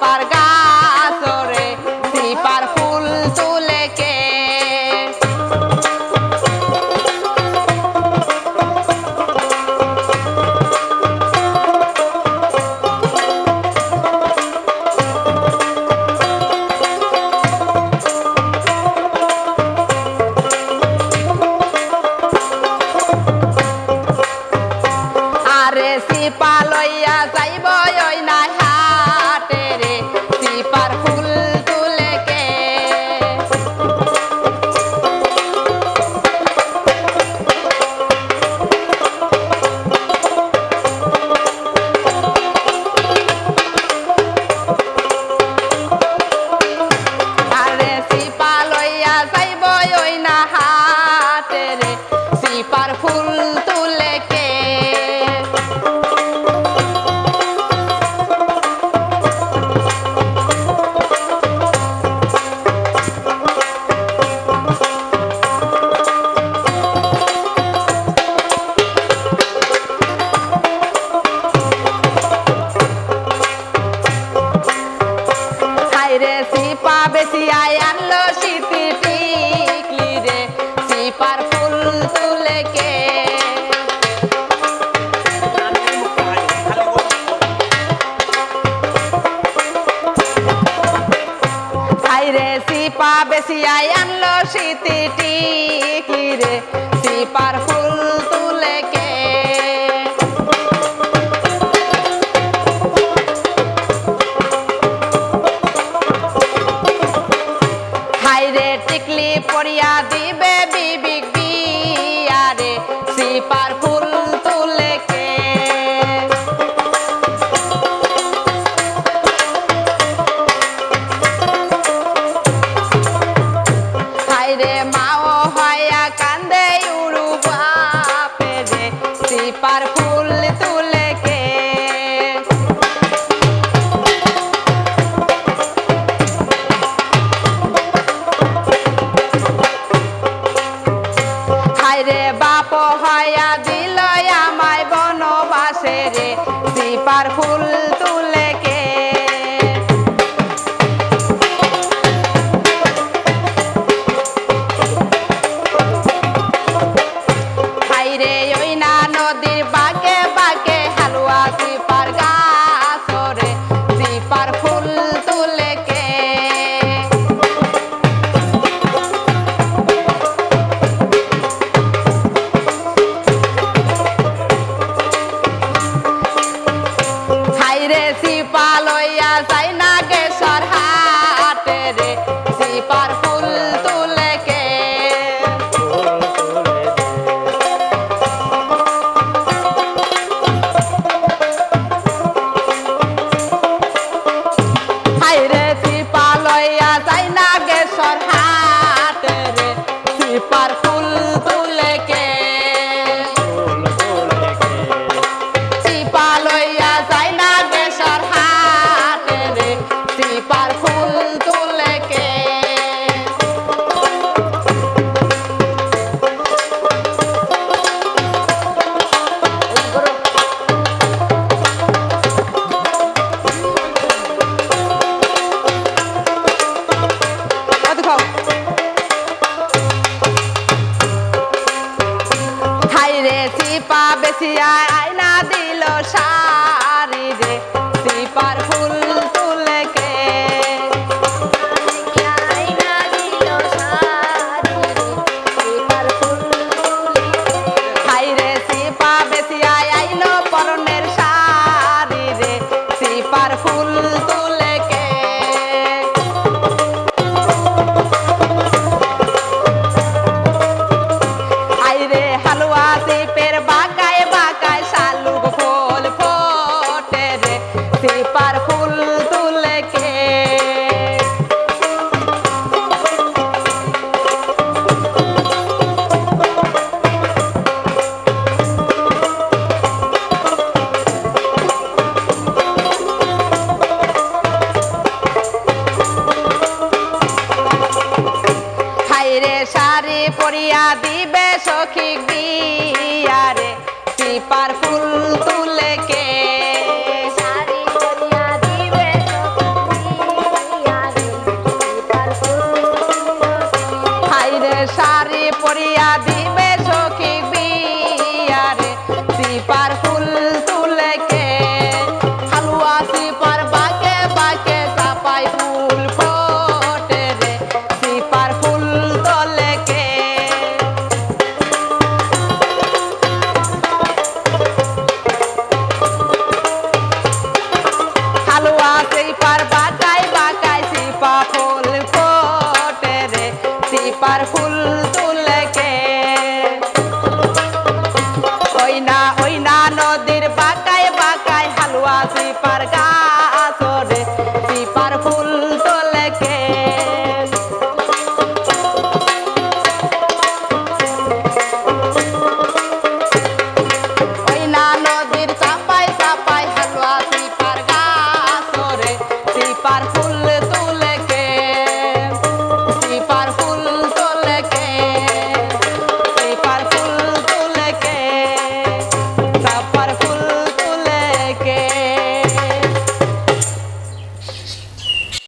পার গা সিয়াই আনলো শীতিটি কিরে সিপার ফুল তুলে কে? হাইরে টিকলি পড়িয়া দিবে বিবি পার ফুল তুলে কে? হাইরে ওই না নদীর 米饭 পরিয়া দিবে সখী দিয়ারে পিপার ফুল তুলে কে